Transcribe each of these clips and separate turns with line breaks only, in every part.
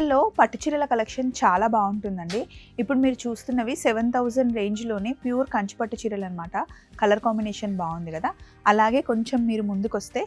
చింతల్లో పట్టు చీరల కలెక్షన్ చాలా బాగుంటుందండి. ఇప్పుడు మీరు చూస్తున్నవి సెవెన్ థౌజండ్ రేంజ్లోనే ప్యూర్ కంచి పట్టు చీరలు అనమాట కలర్ కాంబినేషన్ బాగుంది కదా. అలాగే కొంచెం మీరు ముందుకొస్తే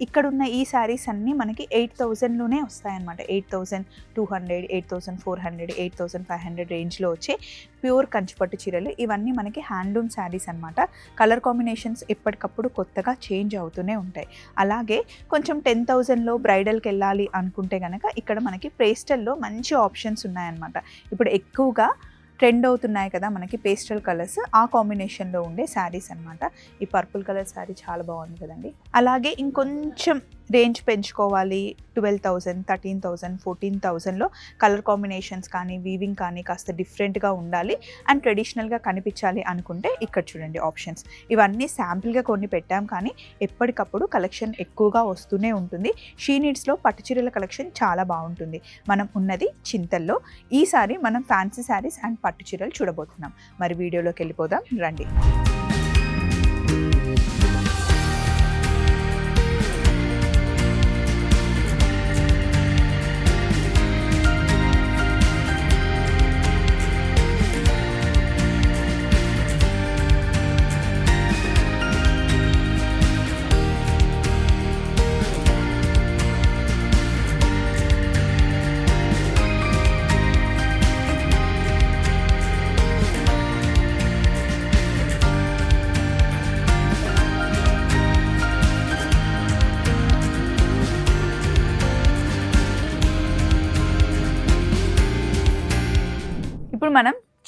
ఇక్కడున్న ఈ శారీస్ అన్నీ మనకి ఎయిట్ థౌజండ్లోనే వస్తాయన్నమాట. Eight thousand two hundred eight thousand four hundred eight thousand five hundred రేంజ్లో వచ్చే ప్యూర్ కంచిపట్టు చీరలు. ఇవన్నీ మనకి హ్యాండ్లూమ్ శారీస్ అనమాట కలర్ కాంబినేషన్స్ ఎప్పటికప్పుడు కొత్తగా చేంజ్ అవుతూనే ఉంటాయి. అలాగే కొంచెం టెన్ థౌజండ్లో బ్రైడల్కి వెళ్ళాలి అనుకుంటే కనుక ఇక్కడ మనకి పేస్టల్లో మంచి ఆప్షన్స్ ఉన్నాయన్నమాట. ఇప్పుడు ఎక్కువగా ట్రెండ్ అవుతున్నాయి కదా మనకి పేస్టల్ కలర్స్ ఆ కాంబినేషన్లో ఉండే శారీస్ అన్నమాట. ఈ పర్పుల్ కలర్ శారీ చాలా బాగుంది కదండి. అలాగే ఇంకొంచెం రేంజ్ పెంచుకోవాలి twelve thousand thirteen thousand fourteen థౌజండ్లో కలర్ కాంబినేషన్స్ కానీ వీవింగ్ కానీ కాస్త డిఫరెంట్గా ఉండాలి. అండ్ ట్రెడిషనల్గా కనిపించాలి అనుకుంటే ఇక్కడ చూడండి ఆప్షన్స్. ఇవన్నీ శాంపుల్గా కొన్ని పెట్టాం కానీ ఎప్పటికప్పుడు కలెక్షన్ ఎక్కువగా వస్తూనే ఉంటుంది. షీ నీడ్స్లో పట్టుచీరల కలెక్షన్ చాలా బాగుంటుంది. మనం ఉన్నది చింతల్లో. ఈసారి మనం ఫ్యాన్సీ శారీస్ అండ్ పట్టు చీరలు చూడబోతున్నాం. మరి వీడియోలోకి వెళ్ళిపోదాం. రండి.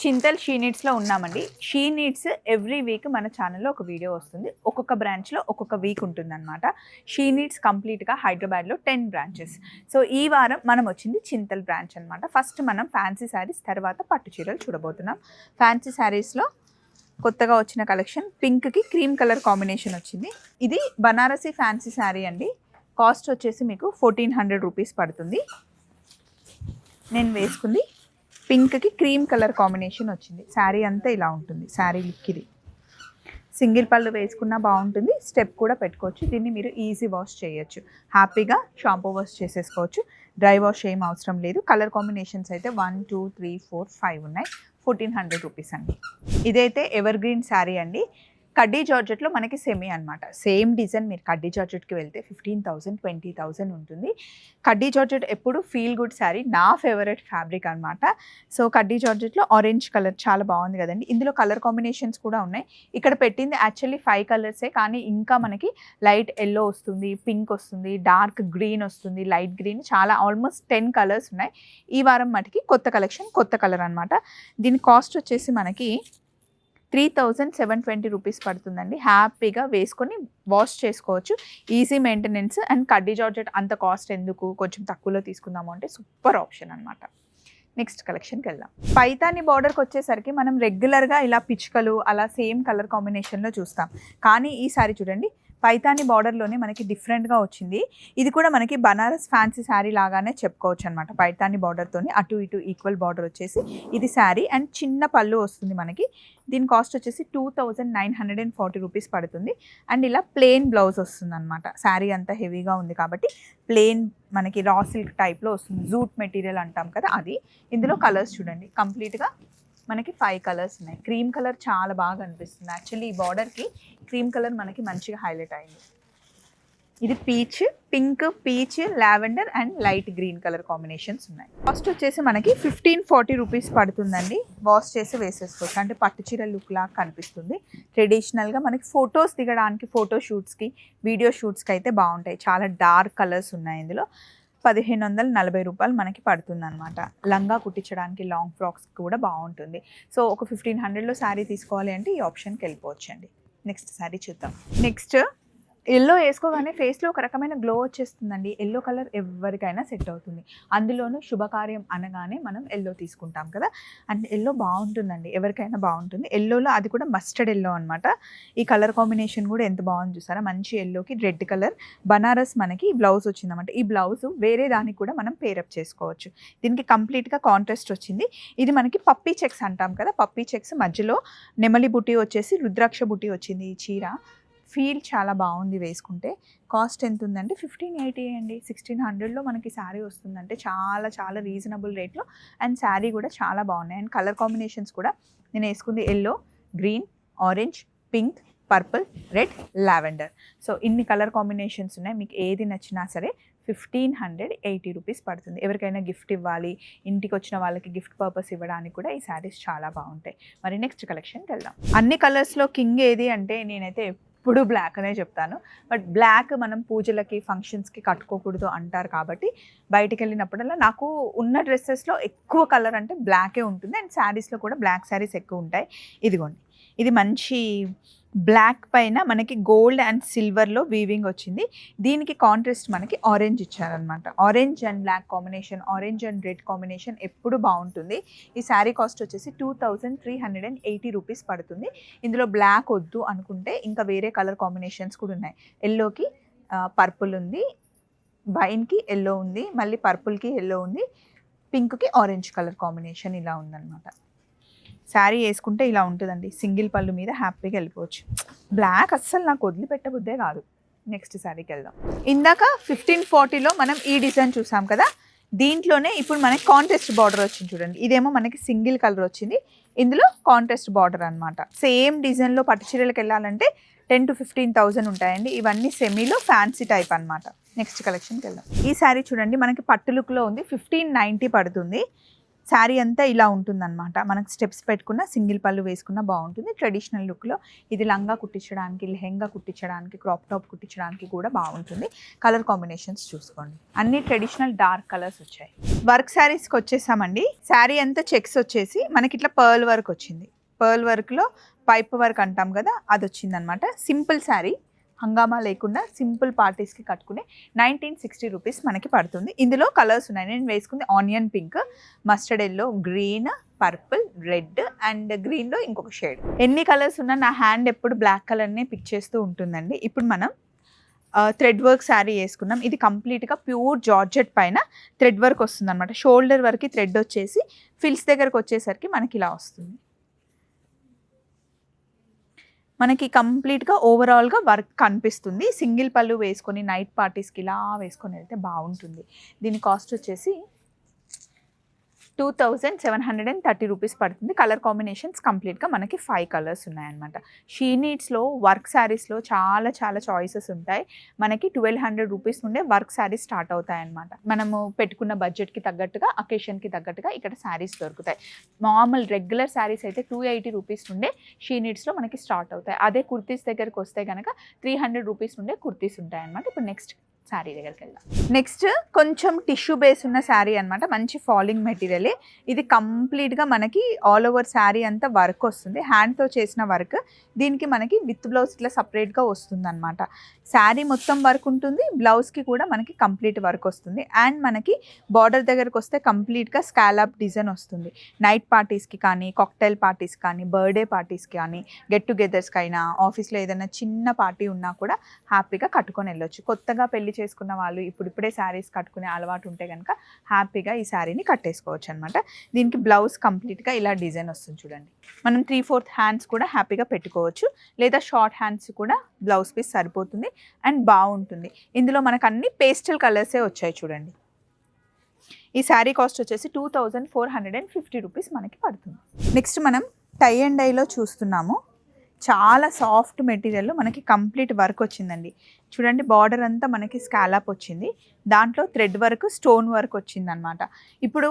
చింతల్ షీ నీడ్స్లో ఉన్నామండి. షీ నీడ్స్ ఎవ్రీ వీక్ మన ఛానల్లో ఒక వీడియో వస్తుంది. ఒక్కొక్క బ్రాంచ్లో ఒక్కొక్క వీక్ ఉంటుందన్నమాట. షీ నీడ్స్ కంప్లీట్గా హైదరాబాద్లో టెన్ బ్రాంచెస్. సో ఈ వారం మనం వచ్చింది చింతల్ బ్రాంచ్ అనమాట ఫస్ట్ మనం ఫ్యాన్సీ శారీస్ తర్వాత పట్టు చీరలు చూడబోతున్నాం. ఫ్యాన్సీ శారీస్లో కొత్తగా వచ్చిన కలెక్షన్ పింక్కి క్రీమ్ కలర్ కాంబినేషన్ వచ్చింది. ఇది బనారసీ ఫ్యాన్సీ శారీ అండి. కాస్ట్ వచ్చేసి మీకు ఫోర్టీన్ హండ్రెడ్ రూపీస్ పడుతుంది. నేను వేసుకుంది పింక్కి క్రీమ్ కలర్ కాంబినేషన్ వచ్చింది. శారీ అంతా ఇలా ఉంటుంది. శారీ లుక్ ఇది సింగిల్ పళ్ళు వేసుకున్నా బాగుంటుంది. స్టెప్ కూడా పెట్టుకోవచ్చు. దీన్ని మీరు ఈజీ వాష్ చేయొచ్చు. హ్యాపీగా షాంపూ వాష్ చేసేసుకోవచ్చు. డ్రై వాష్ ఏం అవసరం లేదు. కలర్ కాంబినేషన్స్ అయితే one two three four five ఉన్నాయి. ఫోర్టీన్ హండ్రెడ్ రూపీస్ అండి. ఇదైతే ఎవర్ గ్రీన్ శారీ అండి. కడ్డీ జార్జెట్లో మనకి సెమీ అనమాట సేమ్ డిజైన్ మీరు కడ్డీ జార్జెట్కి వెళ్తే ఫిఫ్టీన్ థౌసండ్ ట్వంటీ థౌసండ్ ఉంటుంది. కడ్డీ జార్జెట్ ఎప్పుడు ఫీల్ గుడ్ శారీ నా ఫేవరెట్ ఫ్యాబ్రిక్ అనమాట సో కడ్డీ జార్జెట్లో ఆరెంజ్ కలర్ చాలా బాగుంది కదండి. ఇందులో కలర్ కాంబినేషన్స్ కూడా ఉన్నాయి. ఇక్కడ పెట్టింది యాక్చువల్లీ ఫైవ్ కలర్సే కానీ ఇంకా మనకి లైట్ ఎల్లో వస్తుంది పింక్ వస్తుంది డార్క్ గ్రీన్ వస్తుంది లైట్ గ్రీన్ చాలా ఆల్మోస్ట్ టెన్ కలర్స్ ఉన్నాయి. ఈ వారం మటుకి కొత్త కలెక్షన్ కొత్త కలర్ అనమాట దీని కాస్ట్ వచ్చేసి మనకి three thousand seven twenty rupees పడుతుందండి. హ్యాపీగా వేసుకొని వాష్ చేసుకోవచ్చు. ఈజీ మెయింటెనెన్స్ అండ్ కడ్డీ జార్జెట్ అంత కాస్ట్ ఎందుకు? కొంచెం తక్కువలో తీసుకుందాము అంటే సూపర్ ఆప్షన్ అనమాట నెక్స్ట్ కలెక్షన్కి వెళ్దాం. పైతాని బార్డర్కి వచ్చేసరికి మనం రెగ్యులర్గా ఇలా పిచ్చుకలు అలా సేమ్ కలర్ కాంబినేషన్లో చూస్తాం. కానీ ఈసారి చూడండి పైతాని బార్డర్లోనే మనకి డిఫరెంట్గా వచ్చింది. ఇది కూడా మనకి బనారస్ ఫ్యాన్సీ శారీ లాగానే చెప్పుకోవచ్చు అనమాట పైతాని బార్డర్తోని అటు ఇటు ఈక్వల్ బార్డర్ వచ్చేసి ఇది శారీ అండ్ చిన్న పళ్ళు వస్తుంది మనకి. దీని కాస్ట్ వచ్చేసి two thousand nine hundred and forty rupees పడుతుంది. అండ్ ఇలా ప్లెయిన్ బ్లౌజ్ వస్తుంది అనమాట శారీ అంతా హెవీగా ఉంది కాబట్టి ప్లెయిన్ మనకి రా సిల్క్ టైప్లో వస్తుంది. జూట్ మెటీరియల్ అంటాం కదా అది. ఇందులో కలర్స్ చూడండి. కంప్లీట్గా మనకి ఫైవ్ కలర్స్ ఉన్నాయి. క్రీమ్ కలర్ చాలా బాగా అనిపిస్తుంది. యాక్చువల్లీ ఈ బార్డర్కి క్రీమ్ కలర్ మనకి మంచిగా హైలైట్ అయింది. ఇది peach pink peach lavender and light green colour combinations ఉన్నాయి. కాస్ట్ వచ్చేసి మనకి ఫిఫ్టీన్ ఫార్టీ రూపీస్ పడుతుందండి. వాష్ చేసి వేసేసుకోవచ్చు. అంటే పట్టు చీర లుక్ లాగా కనిపిస్తుంది. ట్రెడిషనల్గా మనకి ఫొటోస్ దిగడానికి ఫోటో షూట్స్కి వీడియో షూట్స్కి అయితే బాగుంటాయి. చాలా డార్క్ కలర్స్ ఉన్నాయి ఇందులో. పదిహేను వందల నలభై రూపాయలు మనకి పడుతుంది అనమాట లంగా కుట్టించడానికి లాంగ్ ఫ్రాక్స్ కూడా బాగుంటుంది. సో ఒక ఫిఫ్టీన్ హండ్రెడ్లో శారీ తీసుకోవాలి అంటే ఈ ఆప్షన్కి వెళ్ళిపోవచ్చండి. నెక్స్ట్ శారీ చూద్దాం. నెక్స్ట్ ఎల్లో వేసుకోగానే ఫేస్లో ఒక రకమైన గ్లో వచ్చేస్తుందండి. ఎల్లో కలర్ ఎవరికైనా సెట్ అవుతుంది. అందులోనూ శుభకార్యం అనగానే మనం ఎల్లో తీసుకుంటాం కదా. అండ్ ఎల్లో బాగుంటుందండి. ఎవరికైనా బాగుంటుంది. ఎల్లోలో అది కూడా మస్టర్డ్ ఎల్లో అనమాట ఈ కలర్ కాంబినేషన్ కూడా ఎంత బాగుంది చూసారా? మంచి ఎల్లోకి రెడ్ కలర్. బనారస్ మనకి బ్లౌజ్ వచ్చిందన్నమాట. ఈ బ్లౌజ్ వేరే దానికి కూడా మనం పేరప్ చేసుకోవచ్చు. దీనికి కంప్లీట్గా కాంట్రాస్ట్ వచ్చింది. ఇది మనకి పప్పీ చెక్స్ అంటాం కదా. పప్పీ చెక్స్ మధ్యలో నెమలి బుట్టి వచ్చేసి రుద్రాక్ష బుట్టి వచ్చింది ఈ చీర. ఫీల్ చాలా బాగుంది వేసుకుంటే. కాస్ట్ ఎంత ఉందంటే ఫిఫ్టీన్ ఎయిటీ అండి. సిక్స్టీన్ హండ్రెడ్లో మనకి శారీ వస్తుందంటే చాలా చాలా రీజనబుల్ రేట్లో. అండ్ శారీ కూడా చాలా బాగున్నాయి. అండ్ కలర్ కాంబినేషన్స్ కూడా నేను వేసుకుంది yellow green orange pink purple red lavender. So ఇన్ని కలర్ కాంబినేషన్స్ ఉన్నాయి. మీకు ఏది నచ్చినా సరే ఫిఫ్టీన్ హండ్రెడ్ ఎయిటీ రూపీస్ పడుతుంది. ఎవరికైనా గిఫ్ట్ ఇవ్వాలి ఇంటికి వచ్చిన వాళ్ళకి గిఫ్ట్ పర్పస్ ఇవ్వడానికి కూడా ఈ శారీస్ చాలా బాగుంటాయి. మరి నెక్స్ట్ కలెక్షన్కి వెళ్దాం. అన్ని కలర్స్లో కింగ్ ఏది అంటే నేనైతే ఎప్పుడు బ్లాక్ అనే చెప్తాను. బట్ బ్లాక్ మనం పూజలకి ఫంక్షన్స్కి కట్టుకోకూడదు అంటారు కాబట్టి బయటికి వెళ్ళినప్పుడల్లా నాకు ఉన్న డ్రెస్సెస్లో ఎక్కువ కలర్ అంటే బ్లాకే ఉంటుంది. అండ్ శారీస్లో కూడా బ్లాక్ శారీస్ ఎక్కువ ఉంటాయి. ఇదిగోండి. ఇది మంచి బ్లాక్ పైన మనకి గోల్డ్ అండ్ సిల్వర్లో వీవింగ్ వచ్చింది. దీనికి కాంట్రాస్ట్ మనకి ఆరెంజ్ ఇచ్చారనమాట orange and black combination orange and red combination ఎప్పుడు బాగుంటుంది. ఈ శారీ కాస్ట్ వచ్చేసి two thousand three hundred and eighty rupees పడుతుంది. ఇందులో బ్లాక్ వద్దు అనుకుంటే ఇంకా వేరే కలర్ కాంబినేషన్స్ కూడా ఉన్నాయి. ఎల్లోకి పర్పుల్ ఉంది. వైన్కి ఎల్లో ఉంది. మళ్ళీ పర్పుల్కి ఎల్లో ఉంది. పింక్కి ఆరెంజ్ కలర్ కాంబినేషన్ ఇలా ఉందన్నమాట. శారీ వేసుకుంటే ఇలా ఉంటుందండి. సింగిల్ పళ్ళు మీద హ్యాపీగా వెళ్ళిపోవచ్చు. బ్లాక్ అస్సలు నాకు వదిలిపెట్టబుద్దే కాదు. నెక్స్ట్ శారీకి వెళ్దాం. ఇందాక ఫిఫ్టీన్ ఫార్టీలో మనం ఈ డిజైన్ చూసాం కదా? దీంట్లోనే ఇప్పుడు మనకి కాంటెస్ట్ బార్డర్ వచ్చింది చూడండి. ఇదేమో మనకి సింగిల్ కలర్ వచ్చింది. ఇందులో కాంటెస్ట్ బార్డర్ అనమాట సేమ్ డిజైన్లో పట్టు చీరలకు వెళ్ళాలంటే టెన్ టు ఫిఫ్టీన్ థౌజండ్ ఉంటాయండి. ఇవన్నీ సెమీలో ఫ్యాన్సీ టైప్ అన్నమాట. నెక్స్ట్ కలెక్షన్కి వెళ్దాం. ఈ శారీ చూడండి మనకి పట్టు లుక్లో ఉంది. ఫిఫ్టీన్ నైంటీ పడుతుంది. శారీ అంతా ఇలా ఉంటుందన్నమాట. మనకు స్టెప్స్ పెట్టుకున్న సింగిల్ పళ్ళు వేసుకున్న బాగుంటుంది. ట్రెడిషనల్ లుక్లో ఇది లంగా కుట్టించడానికి లెహెంగా కుట్టించడానికి క్రాప్ టాప్ కుట్టించడానికి కూడా బాగుంటుంది. కలర్ కాంబినేషన్స్ చూసుకోండి. అన్ని ట్రెడిషనల్ డార్క్ కలర్స్ వచ్చాయి. వర్క్ శారీస్కి వచ్చేసామండి. శారీ అంతా చెక్స్ వచ్చేసి మనకి ఇట్లా పర్ల్ వర్క్ వచ్చింది. పర్ల్ వర్క్లో పైప్ వర్క్ అంటాం కదా అది వచ్చిందనమాట సింపుల్ శారీ. హంగామా లేకుండా సింపుల్ పార్టీస్కి కట్టుకుని నైన్టీన్ సిక్స్టీ రూపీస్ మనకి పడుతుంది. ఇందులో కలర్స్ ఉన్నాయి. నేను వేసుకుంది onion pink mustard yellow green purple red and గ్రీన్లో ఇంకొక షేడ్. ఎన్ని కలర్స్ ఉన్నా నా హ్యాండ్ ఎప్పుడు బ్లాక్ కలర్నే పిక్ చేస్తూ ఉంటుందండి. ఇప్పుడు మనం థ్రెడ్ వర్క్ శారీ వేసుకున్నాం. ఇది కంప్లీట్గా ప్యూర్ జార్జెట్ పైన థ్రెడ్ వర్క్ వస్తుంది అనమాట షోల్డర్ వరకు థ్రెడ్ వచ్చేసి ఫిల్స్ దగ్గరకు వచ్చేసరికి మనకి ఇలా వస్తుంది. మనకి కంప్లీట్గా ఓవరాల్గా వర్క్ కనిపిస్తుంది. సింగిల్ పళ్ళు వేసుకొని నైట్ పార్టీస్కి ఇలా వేసుకొని వెళ్తే బాగుంటుంది. దీని కాస్ట్ వచ్చేసి two thousand seven hundred and thirty rupees పడుతుంది. కలర్ కాంబినేషన్స్ కంప్లీట్గా మనకి ఫైవ్ కలర్స్ ఉన్నాయన్నమాట. షీ నీడ్స్లో వర్క్ శారీస్లో చాలా చాలా చాయిసెస్ ఉంటాయి. మనకి ట్వెల్వ్ హండ్రెడ్ రూపీస్ నుండే వర్క్ శారీస్ స్టార్ట్ అవుతాయి అనమాట మనము పెట్టుకున్న బడ్జెట్కి తగ్గట్టుగా అకేషన్కి తగ్గట్టుగా ఇక్కడ శారీస్ దొరుకుతాయి. మామూలు రెగ్యులర్ శారీస్ అయితే టూ ఎయిటీ రూపీస్ నుండే షీ నీడ్స్లో మనకి స్టార్ట్ అవుతాయి. అదే కుర్తీస్ దగ్గరికి వస్తే కనుక త్రీ హండ్రెడ్ రూపీస్ నుండే కుర్తీస్ ఉంటాయి అనమాట ఇప్పుడు నెక్స్ట్ శారీ దగ్గరికి వెళ్దాం. నెక్స్ట్ కొంచెం టిష్యూ బేస్ ఉన్న శారీ అనమాట మంచి ఫాలింగ్ మెటీరియల్ ఇది కంప్లీట్గా మనకి ఆల్ ఓవర్ శారీ అంతా వర్క్ వస్తుంది. హ్యాండ్తో చేసిన వర్క్ దీనికి మనకి విత్ బ్లౌజ్ ఇట్లా సపరేట్గా వస్తుంది అనమాట శారీ మొత్తం వర్క్ ఉంటుంది బ్లౌజ్కి కూడా మనకి కంప్లీట్ వర్క్ వస్తుంది. అండ్ మనకి బార్డర్ దగ్గరకు వస్తే కంప్లీట్గా స్కాలప్ డిజైన్ వస్తుంది. నైట్ పార్టీస్కి కానీ కాక్టైల్ పార్టీస్ కానీ బర్త్డే పార్టీస్కి కానీ గెట్ టుగెదర్స్కి అయినా ఆఫీస్లో ఏదైనా చిన్న పార్టీ ఉన్నా కూడా హ్యాపీగా కట్టుకొని వెళ్ళొచ్చు. కొత్తగా పెళ్ళి చేసుకున్న వాళ్ళు ఇప్పుడిప్పుడే శారీస్ కట్టుకునే అలవాటు ఉంటే కనుక హ్యాపీగా ఈ శారీని కట్టేసుకోవచ్చు అనమాట దీనికి బ్లౌజ్ కంప్లీట్గా ఇలా డిజైన్ వస్తుంది చూడండి. మనం త్రీ ఫోర్త్ హ్యాండ్స్ కూడా హ్యాపీగా పెట్టుకోవచ్చు. లేదా షార్ట్ హ్యాండ్స్ కూడా బ్లౌజ్ పీస్ సరిపోతుంది అండ్ బాగుంటుంది. ఇందులో మనకు అన్ని పేస్టల్ కలర్సే వచ్చాయి చూడండి. ఈ శారీ కాస్ట్ వచ్చేసి two thousand four hundred and fifty rupees మనకి పడుతుంది. నెక్స్ట్ మనం టై అండ్ డైలో చూస్తున్నాము. చాలా సాఫ్ట్ మెటీరియల్లో మనకి కంప్లీట్ వర్క్ వచ్చిందండి. చూడండి బార్డర్ అంతా మనకి స్కాలప్ వచ్చింది. దాంట్లో థ్రెడ్ వర్క్ స్టోన్ వర్క్ వచ్చింది అనమాట ఇప్పుడు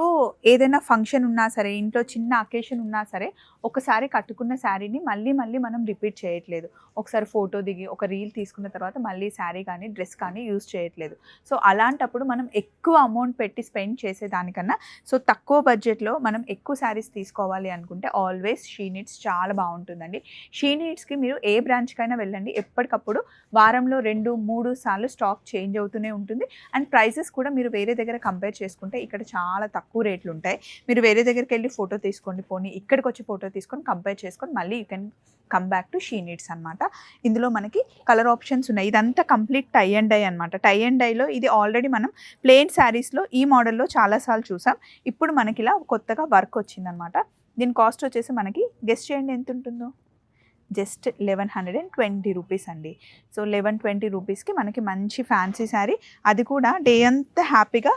ఏదైనా ఫంక్షన్ ఉన్నా సరే ఇంట్లో చిన్న అకేషన్ ఉన్నా సరే ఒకసారి కట్టుకున్న శారీని మళ్ళీ మళ్ళీ మనం రిపీట్ చేయట్లేదు. ఒకసారి ఫోటో దిగి ఒక రీల్ తీసుకున్న తర్వాత మళ్ళీ శారీ కానీ డ్రెస్ కానీ యూజ్ చేయట్లేదు. సో అలాంటప్పుడు మనం ఎక్కువ అమౌంట్ పెట్టి స్పెండ్ చేసేదానికన్నా సో తక్కువ బడ్జెట్లో మనం ఎక్కువ శారీస్ తీసుకోవాలి అనుకుంటే ఆల్వేస్ షీ నీడ్స్ చాలా బాగుంటుందండి. షీ నీడ్స్కి మీరు ఏ బ్రాంచ్కైనా వెళ్ళండి. ఎప్పటికప్పుడు వారంలో రెండు మూడు సార్లు స్టాక్ చేంజ్ అవుతూనే ఉంటుంది. అండ్ ప్రైజెస్ కూడా మీరు వేరే దగ్గర కంపేర్ చేసుకుంటే ఇక్కడ చాలా తక్కువ రేట్లు ఉంటాయి. మీరు వేరే దగ్గరికి వెళ్ళి ఫోటో తీసుకోండి పోనీ ఇక్కడికి వచ్చి ఫోటో తీసుకొని కంపేర్ చేసుకొని మళ్ళీ you can come back to She Needs అనమాట ఇందులో మనకి కలర్ ఆప్షన్స్ ఉన్నాయి. ఇదంతా కంప్లీట్ టై అండ్ డై అనమాట టై అండ్ డైలో ఇది ఆల్రెడీ మనం ప్లెయిన్ శారీస్లో ఈ మోడల్లో చాలాసార్లు చూసాం. ఇప్పుడు మనకి ఇలా కొత్తగా వర్క్ వచ్చిందనమాట దీని కాస్ట్ వచ్చేసి మనకి గెస్ట్ చేయండి ఎంత ఉంటుందో? Just eleven hundred and twenty rupees అండి. సో లెవెన్ ట్వంటీ రూపీస్కి మనకి మంచి ఫ్యాన్సీ శారీ. అది కూడా డే అంతా హ్యాపీగా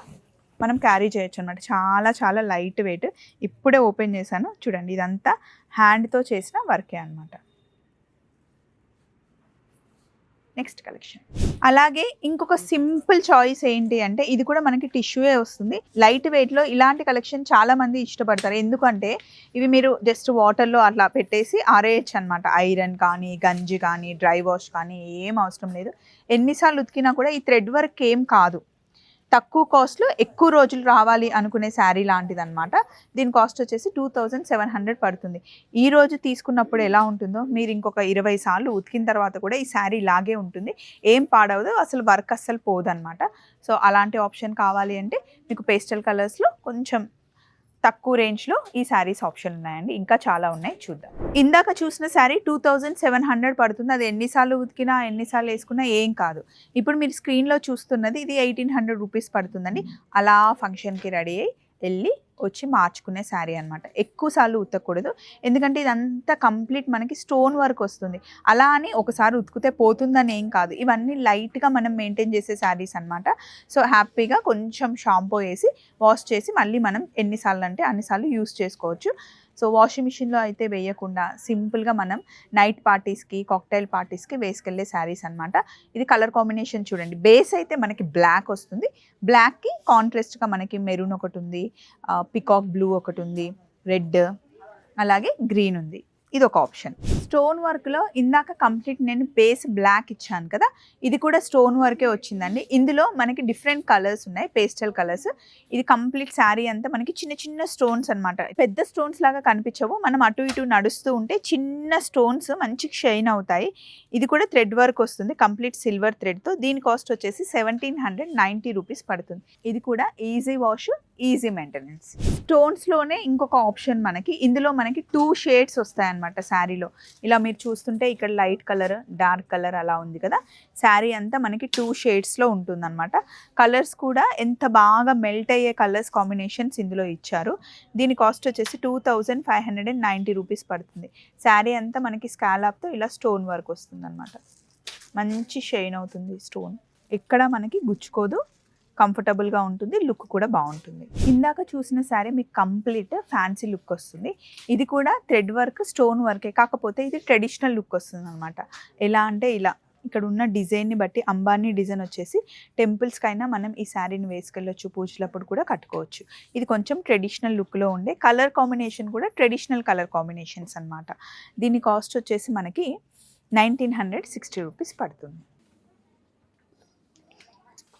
మనం క్యారీ చేయొచ్చు అనమాట చాలా చాలా లైట్ వెయిట్ ఇప్పుడే ఓపెన్ చేశాను. చూడండి ఇదంతా హ్యాండ్తో చేసిన వర్కే అనమాట నెక్స్ట్ కలెక్షన్. అలాగే ఇంకొక సింపుల్ చాయిస్ ఏంటి అంటే ఇది కూడా మనకి టిష్యూయే వస్తుంది. లైట్ వెయిట్లో ఇలాంటి కలెక్షన్ చాలా మంది ఇష్టపడతారు. ఎందుకంటే ఇవి మీరు జస్ట్ వాటర్లో అట్లా పెట్టేసి ఆరేయచ్చు అనమాట ఐరన్ కానీ గంజి కానీ డ్రై వాష్ కానీ ఏం అవసరం లేదు. ఎన్నిసార్లు ఉతికినా కూడా ఈ థ్రెడ్ వర్క్ ఏం కాదు. తక్కువ కాస్ట్లో ఎక్కువ రోజులు రావాలి అనుకునే శారీ లాంటిది అనమాట దీని కాస్ట్ వచ్చేసి టూ థౌజండ్ సెవెన్ హండ్రెడ్ పడుతుంది. ఈ రోజు తీసుకున్నప్పుడు ఎలా ఉంటుందో మీరు ఇంకొక ఇరవై సార్లు ఉతికిన తర్వాత కూడా ఈ శారీ లాగే ఉంటుంది. ఏం పాడవదు అసలు వర్క్ అస్సలు పోదనమాట సో అలాంటి ఆప్షన్ కావాలి అంటే మీకు పేస్టల్ కలర్స్లో కొంచెం తక్కువ రేంజ్లో ఈ శారీస్ ఆప్షన్ ఉన్నాయండి. ఇంకా చాలా ఉన్నాయి. చూద్దాం. ఇందాక చూసిన saree two thousand seven hundred పడుతుంది. అది ఎన్నిసార్లు ఉతికినా ఎన్నిసార్లు వేసుకున్నా ఏం కాదు. ఇప్పుడు మీరు స్క్రీన్లో చూస్తున్నది ఇది ఎయిటీన్ హండ్రెడ్ రూపీస్ పడుతుందండి. అలా ఫంక్షన్కి రెడీ అయ్యి వెళ్ళి వచ్చి మార్చుకునే శారీ అనమాట ఎక్కువసార్లు ఉతకూడదు. ఎందుకంటే ఇదంతా కంప్లీట్ మనకి స్టోన్ వర్క్ వస్తుంది. అలా అని ఒకసారి ఉతికితే పోతుందని ఏం కాదు. ఇవన్నీ లైట్గా మనం మెయింటైన్ చేసే శారీస్ అనమాట సో హ్యాపీగా కొంచెం షాంపూ వేసి వాష్ చేసి మళ్ళీ మనం ఎన్నిసార్లు అంటే అన్నిసార్లు యూస్ చేసుకోవచ్చు. సో వాషింగ్ మిషన్లో అయితే వేయకుండా సింపుల్గా మనం నైట్ పార్టీస్కి కాక్టైల్ పార్టీస్కి వేసుకెళ్ళే శారీస్ అనమాట ఇది కలర్ కాంబినేషన్ చూడండి. బేస్ అయితే మనకి బ్లాక్ వస్తుంది. బ్లాక్కి కాంట్రాస్ట్గా మనకి మెరూన్ ఒకటి ఉంది పికాక్ బ్లూ ఒకటి ఉంది రెడ్ అలాగే గ్రీన్ ఉంది. ఇది ఒక ఆప్షన్ స్టోన్ వర్క్లో ఇందాక కంప్లీట్ నేను బేస్ బ్లాక్ ఇచ్చాను కదా ఇది కూడా స్టోన్ వర్కే వచ్చిందండి. ఇందులో మనకి డిఫరెంట్ కలర్స్ ఉన్నాయి పేస్టల్ కలర్స్ ఇది కంప్లీట్ శారీ అంతా మనకి చిన్న చిన్న స్టోన్స్ అన్నమాట. పెద్ద స్టోన్స్ లాగా కనిపించవు. మనం అటు ఇటు నడుస్తూ ఉంటే చిన్న స్టోన్స్ మంచి షైన్ అవుతాయి. ఇది కూడా థ్రెడ్ వర్క్ వస్తుంది కంప్లీట్ సిల్వర్ థ్రెడ్తో దీని కాస్ట్ వచ్చేసి సెవెంటీన్ హండ్రెడ్ నైంటీ రూపీస్ పడుతుంది. ఇది కూడా ఈజీ వాష్ ఈజీ మెయింటెనెన్స్. స్టోన్స్లోనే ఇంకొక ఆప్షన్ మనకి ఇందులో మనకి టూ షేడ్స్ వస్తాయన్నమాట శారీలో. ఇలా మీరు చూస్తుంటే ఇక్కడ లైట్ కలర్ డార్క్ కలర్ అలా ఉంది కదా శారీ అంతా మనకి టూ షేడ్స్లో ఉంటుందన్నమాట. కలర్స్ కూడా ఎంత బాగా మెల్ట్ అయ్యే కలర్స్ కాంబినేషన్స్ ఇందులో ఇచ్చారు. దీని కాస్ట్ వచ్చేసి two thousand five hundred and ninety rupees పడుతుంది. శారీ అంతా మనకి స్కాలాప్తో ఇలా స్టోన్ వర్క్ వస్తుందన్నమాట. మంచి షైన్ అవుతుంది స్టోన్. ఎక్కడ మనకి గుచ్చుకోదు. కంఫర్టబుల్గా ఉంటుంది లుక్ కూడా బాగుంటుంది. ఇందాక చూసిన శారీ మీకు కంప్లీట్ ఫ్యాన్సీ లుక్ వస్తుంది. ఇది కూడా థ్రెడ్ వర్క్ స్టోన్ వర్కే కాకపోతే ఇది ట్రెడిషనల్ లుక్ వస్తుంది అనమాట ఎలా అంటే ఇలా ఇక్కడ ఉన్న డిజైన్ని బట్టి అంబానీ డిజైన్ వచ్చేసి టెంపుల్స్కైనా మనం ఈ శారీని వేసుకెళ్ళొచ్చు పూజలప్పుడు కూడా కట్టుకోవచ్చు. ఇది కొంచెం ట్రెడిషనల్ లుక్లో ఉండే కలర్ కాంబినేషన్ కూడా ట్రెడిషనల్ కలర్ కాంబినేషన్స్ అన్నమాట. దీని కాస్ట్ వచ్చేసి మనకి నైన్టీన్ హండ్రెడ్ సిక్స్టీ రూపీస్ పడుతుంది.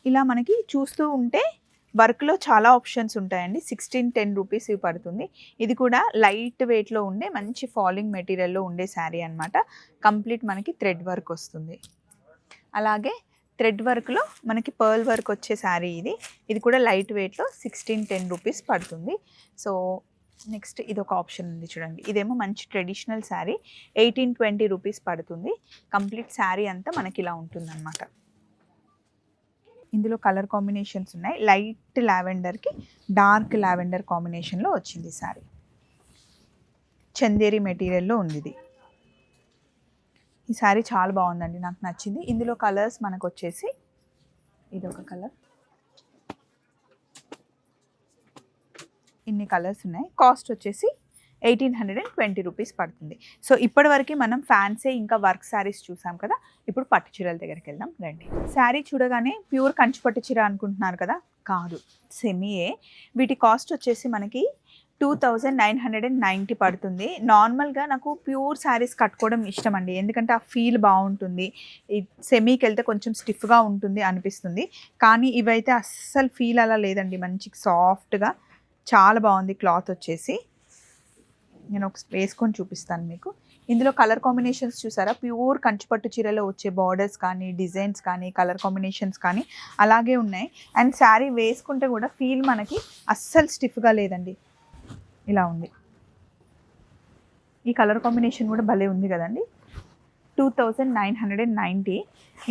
ఇలా మనకి చూస్తూ ఉంటే వర్క్లో చాలా ఆప్షన్స్ ఉంటాయండి. సిక్స్టీన్ టెన్ రూపీస్ ఇవి పడుతుంది. ఇది కూడా లైట్ వెయిట్లో ఉండే మంచి ఫాలింగ్ మెటీరియల్లో ఉండే శారీ అనమాట కంప్లీట్ మనకి థ్రెడ్ వర్క్ వస్తుంది. అలాగే థ్రెడ్ వర్క్లో మనకి పర్ల్ వర్క్ వచ్చే శారీ ఇది. ఇది కూడా లైట్ వెయిట్లో సిక్స్టీన్ టెన్ రూపీస్ పడుతుంది. సో నెక్స్ట్ ఇది ఒక ఆప్షన్ ఉంది చూడండి. ఇదేమో మంచి traditional saree. Eighteen twenty rupees పడుతుంది. కంప్లీట్ శారీ అంతా మనకి ఇలా ఉంటుంది అనమాట ఇందులో కలర్ కాంబినేషన్స్ ఉన్నాయి. లైట్ లావెండర్కి డార్క్ లావెండర్ కాంబినేషన్లో వచ్చింది సారీ. చందేరి మెటీరియల్లో ఉంది ఇది ఈ సారీ చాలా బాగుందండి నాకు నచ్చింది. ఇందులో కలర్స్ మనకు వచ్చేసి ఇది ఒక కలర్. ఇన్ని కలర్స్ ఉన్నాయి. కాస్ట్ వచ్చేసి eighteen hundred and twenty rupees పడుతుంది. సో ఇప్పటివరకు మనం ఫ్యాన్సీ ఇంకా వర్క్ శారీస్ చూసాం కదా ఇప్పుడు పట్టు చీరల దగ్గరికి వెళ్దాం రండి. శారీ చూడగానే ప్యూర్ కంచి పట్టు చీర అనుకుంటున్నారు కదా? కాదు సెమీయే వీటి కాస్ట్ వచ్చేసి మనకి two thousand nine hundred and ninety పడుతుంది. నార్మల్గా నాకు ప్యూర్ శారీస్ కట్టుకోవడం ఇష్టం అండి ఎందుకంటే ఆ ఫీల్ బాగుంటుంది. ఈ సెమీకి వెళ్తే కొంచెం స్టిఫ్గా ఉంటుంది అనిపిస్తుంది. కానీ ఇవైతే అస్సలు ఫీల్ అలా లేదండి. మంచి సాఫ్ట్గా చాలా బాగుంది క్లాత్ వచ్చేసి. నేను ఒక వేసుకొని చూపిస్తాను మీకు. ఇందులో కలర్ కాంబినేషన్స్ చూసారా? ప్యూర్ కంచిపట్టు చీరలో వచ్చే బార్డర్స్ కానీ డిజైన్స్ కానీ కలర్ కాంబినేషన్స్ కానీ అలాగే ఉన్నాయి. అండ్ శారీ వేసుకుంటే కూడా ఫీల్ మనకి అస్సలు స్టిఫ్గా లేదండి. ఇలా ఉంది. ఈ కలర్ కాంబినేషన్ కూడా భలే ఉంది కదండి. Two thousand nine hundred and ninety.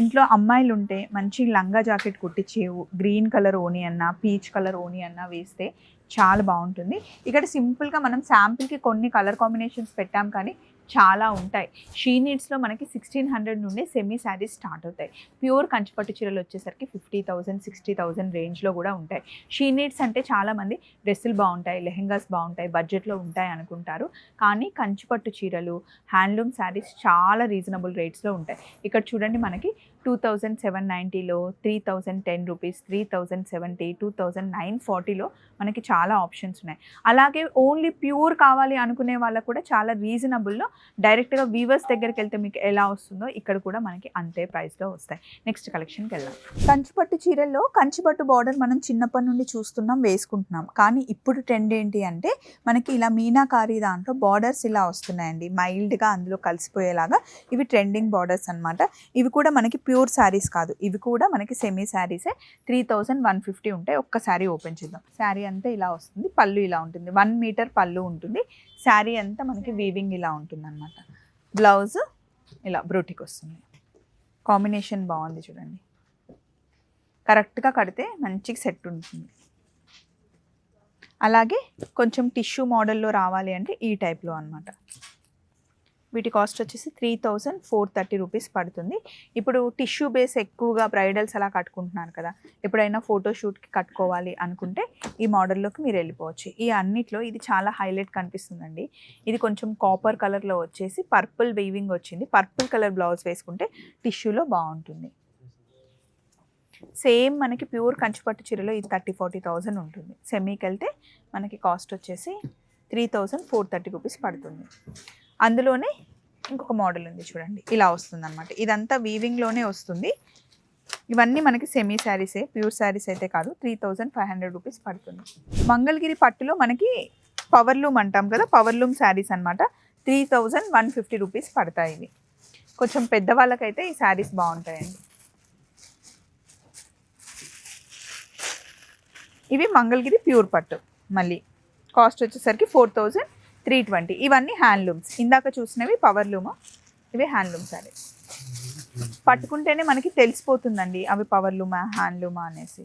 ఇంట్లో అమ్మాయిలు ఉంటే మంచి లంగా జాకెట్ కుట్టించేవు గ్రీన్ కలర్ ఓని అన్న పీచ్ కలర్ ఓని అన్న వేస్తే చాలా బాగుంటుంది. ఇక్కడ సింపుల్గా మనం శాంపిల్కి కొన్ని కలర్ కాంబినేషన్స్ పెట్టాం కానీ చాలా ఉంటాయి. షీ నీడ్స్లో మనకి సిక్స్టీన్ హండ్రెడ్ నుండి సెమీ శారీస్ స్టార్ట్ అవుతాయి. ప్యూర్ కంచిపట్టు చీరలు వచ్చేసరికి ఫిఫ్టీ థౌసండ్ సిక్స్టీ థౌసండ్ రేంజ్లో కూడా ఉంటాయి. షీ నీడ్స్ అంటే చాలామంది డ్రెస్సులు బాగుంటాయి లెహెంగాస్ బాగుంటాయి బడ్జెట్లో ఉంటాయి అనుకుంటారు. కానీ కంచిపట్టు చీరలు హ్యాండ్లూమ్ శారీస్ చాలా రీజనబుల్ రేట్స్లో ఉంటాయి. ఇక్కడ చూడండి మనకి two thousand seven నైంటీలో three thousand ten rupees three thousand seventy two thousand nine ఫార్టీలో మనకి చాలా ఆప్షన్స్ ఉన్నాయి. అలాగే ఓన్లీ ప్యూర్ కావాలి అనుకునే వాళ్ళకు కూడా చాలా రీజనబుల్లో డైరెక్ట్గా వీవర్స్ దగ్గరికి వెళ్తే మీకు ఎలా వస్తుందో ఇక్కడ కూడా మనకి అంతే ప్రైస్లో వస్తాయి. నెక్స్ట్ కలెక్షన్కి వెళ్దాం. కంచిపట్టు చీరల్లో కంచిపట్టు బార్డర్ మనం చిన్నప్పటి నుండి చూస్తున్నాం వేసుకుంటున్నాం. కానీ ఇప్పుడు ట్రెండ్ ఏంటి అంటే మనకి ఇలా మీనాకారి దాంట్లో బార్డర్స్ ఇలా వస్తున్నాయండి. మైల్డ్గా అందులో కలిసిపోయేలాగా ఇవి ట్రెండింగ్ బార్డర్స్ అన్నమాట. ఇవి కూడా మనకి ప్యూర్ శారీస్ కాదు. ఇవి కూడా మనకి సెమీ శారీసే త్రీ థౌజండ్ వన్ ఫిఫ్టీ ఉంటాయి ఒక్క శారీ ఓపెన్ చేద్దాం. శారీ అంతా ఇలా వస్తుంది పళ్ళు ఇలా ఉంటుంది. వన్ మీటర్ పళ్ళు ఉంటుంది. శారీ అంతా మనకి వీవింగ్ ఇలా ఉంటుంది అనమాట బ్లౌజ్ ఇలా బ్రూటిక్ వస్తుంది. కాంబినేషన్ బాగుంది చూడండి. కరెక్ట్గా కడితే మంచిగా సెట్ ఉంటుంది. అలాగే కొంచెం టిష్యూ మోడల్లో రావాలి అంటే ఈ టైప్లో అన్నమాట. వీటి కాస్ట్ వచ్చేసి three thousand four thirty rupees పడుతుంది. ఇప్పుడు టిష్యూ బేస్ ఎక్కువగా బ్రైడల్స్ అలా కట్టుకుంటున్నారు కదా ఎప్పుడైనా ఫోటోషూట్కి కట్టుకోవాలి అనుకుంటే ఈ మోడల్లోకి మీరు వెళ్ళిపోవచ్చు. ఈ అన్నిట్లో ఇది చాలా హైలైట్ కనిపిస్తుందండి. ఇది కొంచెం కాపర్ కలర్లో వచ్చేసి పర్పుల్ వీవింగ్ వచ్చింది. పర్పుల్ కలర్ బ్లౌజ్ వేసుకుంటే టిష్యూలో బాగుంటుంది. సేమ్ మనకి ప్యూర్ కంచిపట్టు చీరలో ఇది థర్టీ ఫార్టీ థౌజండ్ ఉంటుంది. సెమీకి వెళ్తే మనకి కాస్ట్ వచ్చేసి three thousand four thirty rupees పడుతుంది. అందులోనే ఇంకొక మోడల్ ఉంది చూడండి. ఇలా వస్తుంది అనమాట ఇదంతా వీవింగ్లోనే వస్తుంది. ఇవన్నీ మనకి సెమీ శారీసే ప్యూర్ శారీస్ అయితే కాదు three thousand five hundred rupees పడుతుంది. మంగళగిరి పట్టులో మనకి పవర్ లూమ్ అంటాం కదా పవర్ లూమ్ శారీస్ అనమాట three thousand one fifty rupees పడతాయి ఇవి. కొంచెం పెద్దవాళ్ళకైతే ఈ శారీస్ బాగుంటాయండి. ఇవి మంగళగిరి ప్యూర్ పట్టు. మళ్ళీ కాస్ట్ వచ్చేసరికి ఫోర్ థౌజండ్ త్రీ ట్వంటీ. ఇవన్నీ హ్యాండ్లూమ్స్ ఇందాక చూసినవి పవర్ లూమ్ ఇవి హ్యాండ్లూమ్ సారీస్ పట్టుకుంటేనే మనకి తెలిసిపోతుందండి అవి పవర్ లూమా హ్యాండ్లూమా అనేసి.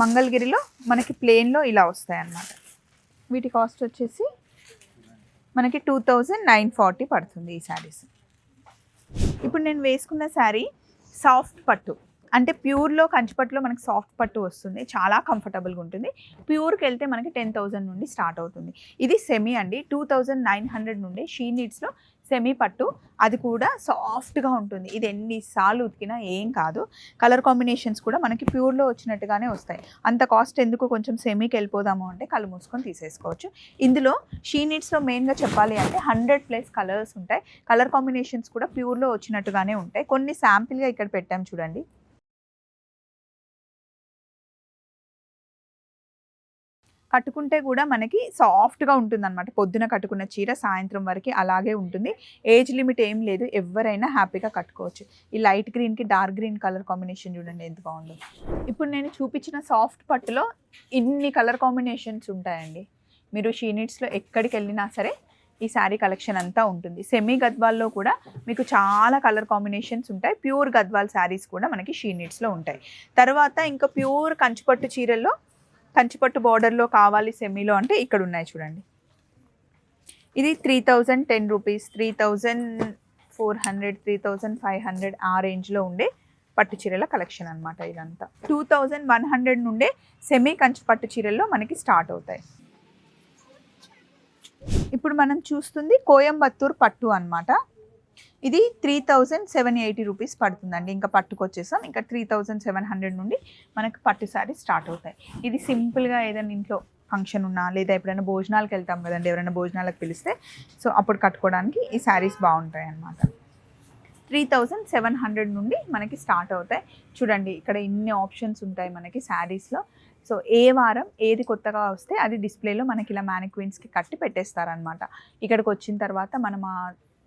మంగళగిరిలో మనకి ప్లేన్లో ఇలా వస్తాయి అన్నమాట వీటి కాస్ట్ వచ్చేసి మనకి టూ థౌజండ్ నైన్ ఫార్టీ పడుతుంది ఈ శారీస్ ఇప్పుడు నేను వేసుకున్న శారీ సాఫ్ట్ పట్టు. అంటే ప్యూర్లో కంచిపట్టులో మనకి సాఫ్ట్ పట్టు వస్తుంది చాలా కంఫర్టబుల్గా ఉంటుంది. ప్యూర్కి వెళ్తే మనకి టెన్ థౌజండ్ నుండి స్టార్ట్ అవుతుంది. ఇది సెమీ అండి టూ థౌజండ్ నైన్ హండ్రెడ్ నుండి షీ నీడ్స్లో సెమీ పట్టు. అది కూడా సాఫ్ట్గా ఉంటుంది. ఇది ఎన్నిసార్లు ఉతికినా ఏం కాదు. కలర్ కాంబినేషన్స్ కూడా మనకి ప్యూర్లో వచ్చినట్టుగానే వస్తాయి. అంత కాస్ట్ ఎందుకు కొంచెం సెమీకి వెళ్ళిపోదాము అంటే కళ్ళు మూసుకొని తీసేసుకోవచ్చు. ఇందులో షీ నీడ్స్లో మెయిన్గా చెప్పాలి అంటే హండ్రెడ్ ప్లస్ కలర్స్ ఉంటాయి. కలర్ కాంబినేషన్స్ కూడా ప్యూర్లో వచ్చినట్టుగానే ఉంటాయి. కొన్ని శాంపిల్గా ఇక్కడ పెట్టాం చూడండి. కట్టుకుంటే కూడా మనకి సాఫ్ట్గా ఉంటుంది అనమాట పొద్దున కట్టుకున్న చీర సాయంత్రం వరకు అలాగే ఉంటుంది. ఏజ్ లిమిట్ ఏం లేదు. ఎవరైనా హ్యాపీగా కట్టుకోవచ్చు. ఈ లైట్ గ్రీన్కి డార్క్ గ్రీన్ కలర్ కాంబినేషన్ చూడండి ఎంత బాగుందో. ఇప్పుడు నేను చూపించిన సాఫ్ట్ పట్టులో ఇన్ని కలర్ కాంబినేషన్స్ ఉంటాయండి. మీరు షీనిట్స్లో ఎక్కడికి వెళ్ళినా సరే ఈ శారీ కలెక్షన్ అంతా ఉంటుంది. సెమీ గద్వాల్లో కూడా మీకు చాలా కలర్ కాంబినేషన్స్ ఉంటాయి. ప్యూర్ గద్వాల్ శారీస్ కూడా మనకి షీనిట్స్లో ఉంటాయి. తర్వాత ఇంకా ప్యూర్ కంచిపట్టు చీరల్లో కంచిపట్టు బార్డర్లో కావాలి సెమీలో అంటే ఇక్కడ ఉన్నాయి చూడండి. ఇది three thousand ten rupees three thousand four hundred three thousand five hundred ఆ రేంజ్లో ఉండే పట్టు చీరల కలెక్షన్ అనమాట ఇదంతా. టూ థౌజండ్ వన్ హండ్రెడ్ నుండే సెమీ కంచి పట్టు చీరల్లో మనకి స్టార్ట్ అవుతాయి. ఇప్పుడు మనం చూస్తుంది కోయంబత్తూర్ పట్టు అనమాట ఇది three thousand seven eighty rupees పడుతుందండి. ఇంకా పట్టుకొచ్చేసాం. ఇంకా త్రీ థౌజండ్ సెవెన్ హండ్రెడ్ నుండి మనకు పట్టు శారీ స్టార్ట్ అవుతాయి. ఇది సింపుల్గా ఏదైనా ఇంట్లో ఫంక్షన్ ఉన్నా లేదా ఎప్పుడైనా భోజనాలకు వెళ్తాం కదండి ఎవరైనా భోజనాలకు పిలిస్తే. సో అప్పుడు కట్టుకోవడానికి ఈ శారీస్ బాగుంటాయి అన్నమాట. త్రీ థౌజండ్ సెవెన్ హండ్రెడ్ నుండి మనకి స్టార్ట్ అవుతాయి. చూడండి ఇక్కడ ఇన్ని ఆప్షన్స్ ఉంటాయి మనకి శారీస్లో సో ఏ వారం ఏది కొత్తగా వస్తే అది డిస్ప్లేలో మనకి ఇలా మ్యానిక్వీన్స్కి కట్టి పెట్టేస్తారనమాట ఇక్కడికి వచ్చిన తర్వాత మనం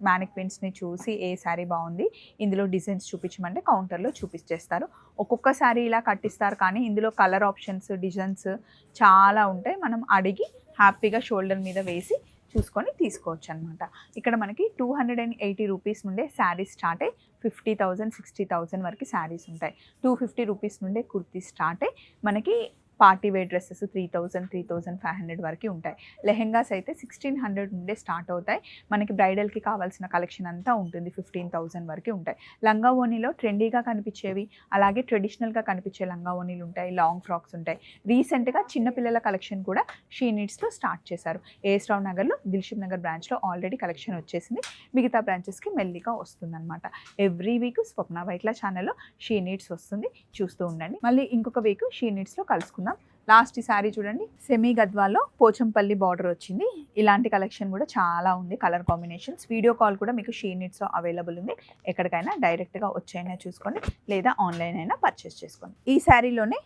మ్యానిక్ మ్యానిక్విన్స్ని చూసి ఏ శారీ బాగుంది? ఇందులో డిజైన్స్ చూపించమంటే కౌంటర్లో చూపించేస్తారు. ఒక్కొక్క శారీ ఇలా కట్టిస్తారు కానీ ఇందులో కలర్ ఆప్షన్స్ డిజైన్స్ చాలా ఉంటాయి. మనం అడిగి హ్యాపీగా షోల్డర్ మీద వేసి చూసుకొని తీసుకోవచ్చు అనమాట ఇక్కడ మనకి two hundred and eighty rupees నుండే శారీస్ స్టార్ట్ అయ్యి ఫిఫ్టీ థౌజండ్ సిక్స్టీ థౌజండ్ వరకు శారీస్ ఉంటాయి. టూ ఫిఫ్టీ రూపీస్ నుండే కుర్తీ స్టార్ట్ అయ్యి మనకి party wear dresses three thousand three thousand five hundred వరకు ఉంటాయి. లెహెంగాస్ అయితే సిక్స్టీన్ హండ్రెడ్ నుండే స్టార్ట్ అవుతాయి. మనకి బ్రైడల్కి కావాల్సిన కలెక్షన్ అంతా ఉంటుంది. ఫిఫ్టీన్ థౌజండ్ వరకు ఉంటాయి. లంగా ట్రెండీగా కనిపించేవి అలాగే ట్రెడిషనల్గా కనిపించే లంగా ఉంటాయి. లాంగ్ ఫ్రాక్స్ ఉంటాయి. రీసెంట్గా చిన్నపిల్లల కలెక్షన్ కూడా షీ నీడ్స్లో స్టార్ట్ చేశారు. ఏస్రావ్ నగర్లో దిల్షిప్ నగర్ బ్రాంచ్లో ఆల్రెడీ కలెక్షన్ వచ్చేసింది. మిగతా బ్రాంచెస్కి మెల్లిగా వస్తుందన్నమాట. ఎవ్రీ వీక్ స్వప్న వైట్ల ఛానల్లో షీ నీడ్స్ వస్తుంది చూస్తూ ఉండండి. మళ్ళీ ఇంకొక వీక్ షీ నీడ్స్లో కలుసుకుందాం. లాస్ట్ ఈ శారీ చూడండి. సెమీ గద్వాల్లో పోచంపల్లి బార్డర్ వచ్చింది. ఇలాంటి కలెక్షన్ కూడా చాలా ఉంది కలర్ కాంబినేషన్స్ వీడియో కాల్ కూడా మీకు షీ నీడ్స్లో అవైలబుల్ ఉంది. ఎక్కడికైనా డైరెక్ట్గా వచ్చైనా చూసుకోండి లేదా ఆన్లైన్ అయినా పర్చేస్ చేసుకోండి. ఈ శారీలోనే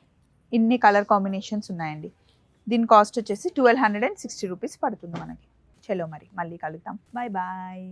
ఇన్ని కలర్ కాంబినేషన్స్ ఉన్నాయండి. దీని కాస్ట్ వచ్చేసి twelve hundred and sixty rupees పడుతుంది మనకి. చలో మరి మళ్ళీ కలుద్దాం. Bye bye